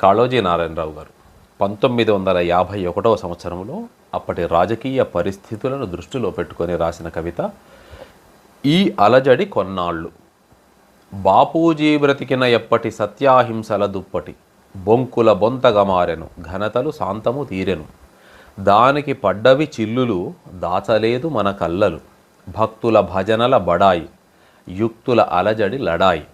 కాళోజీ నారాయణరావు గారు. పంతొమ్మిది వందల యాభై ఒకటవ సంవత్సరంలో అప్పటి రాజకీయ పరిస్థితులను దృష్టిలో పెట్టుకొని రాసిన కవిత ఈ అలజడి కొన్నాళ్ళు. బాపూజీ బ్రతికిన ఎప్పటి సత్యాహింసల దుప్పటి. బొంకుల బొంతగమారెను ఘనతలు శాంతము తీరెను. దానికి పడ్డవి చిల్లులు దాచలేదు మన కళ్ళలు భక్తుల భజనల బడాయి. యుక్తుల అలజడి లడాయి.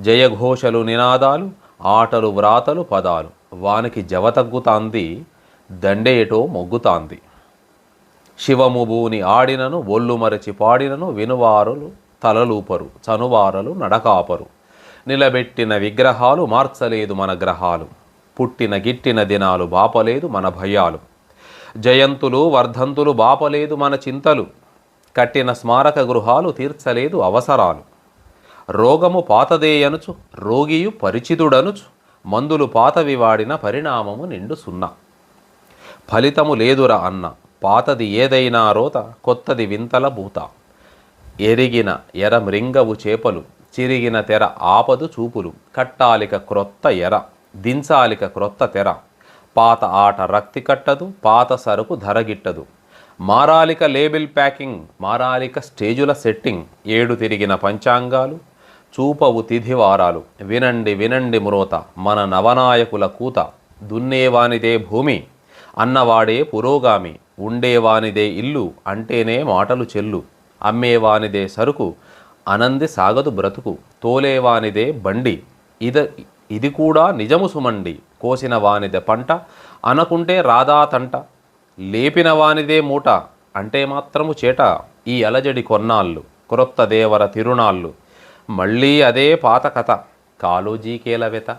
జయఘోషలు నినాదాలు. ఆటలు వ్రాతలు పదాలు. వానికి జవ తగ్గుతాంది దండేటో మొగ్గుతాంది. శివము భూని ఆడినను ఒళ్ళు మరచి పాడినను వినువారులు తలలూపరు చనువారలు నడకాపరు. నిలబెట్టిన విగ్రహాలు మార్చలేదు మన గ్రహాలు. పుట్టిన గిట్టిన దినాలు బాపలేదు మన భయాలు. జయంతులు వర్ధంతులు బాపలేదు మన చింతలు. కట్టిన స్మారక గృహాలు తీర్చలేదు అవసరాలు. రోగము పాతదేయనుచు రోగియు పరిచితుడనుచు మందులు పాతవి వాడిన పరిణామము నిండు సున్నా. ఫలితము లేదురా అన్న పాతది ఏదైనా రోత కొత్తది వింతల బూత. ఎరిగిన ఎర మృంగవు చేపలు చిరిగిన తెర ఆపదు చూపులు కట్టాలిక క్రొత్త ఎర దించాలిక క్రొత్త తెర. పాత ఆట రక్తి కట్టదు పాత సరుకు ధరగిట్టదు. మారాలిక లేబుల్ ప్యాకింగ్ మారాలిక స్టేజుల సెట్టింగ్ ఏడు తిరిగిన పంచాంగాలు చూపవు తిథివారాలు వినండి వినండి మ్రోత. మన నవనాయకుల కూత. దున్నేవానిదే భూమి అన్నవాడే పురోగామి. ఉండేవానిదే ఇల్లు అంటేనే మాటలు చెల్లు. అమ్మేవానిదే సరుకు అనంది సాగదు బ్రతుకు. తోలేవానిదే బండి. ఇద ఇది కూడా నిజము సుమండి. కోసిన వానిదే పంట అనకుంటే రాదా తంట. లేపిన వానిదే మూట అంటే మాత్రము చేట. ఈ అలజడి కొన్నాళ్ళు క్రొత్త దేవర తిరునాళ్ళు మళ్ళీ అదే పాత కథ. కాలోజీకేలవెత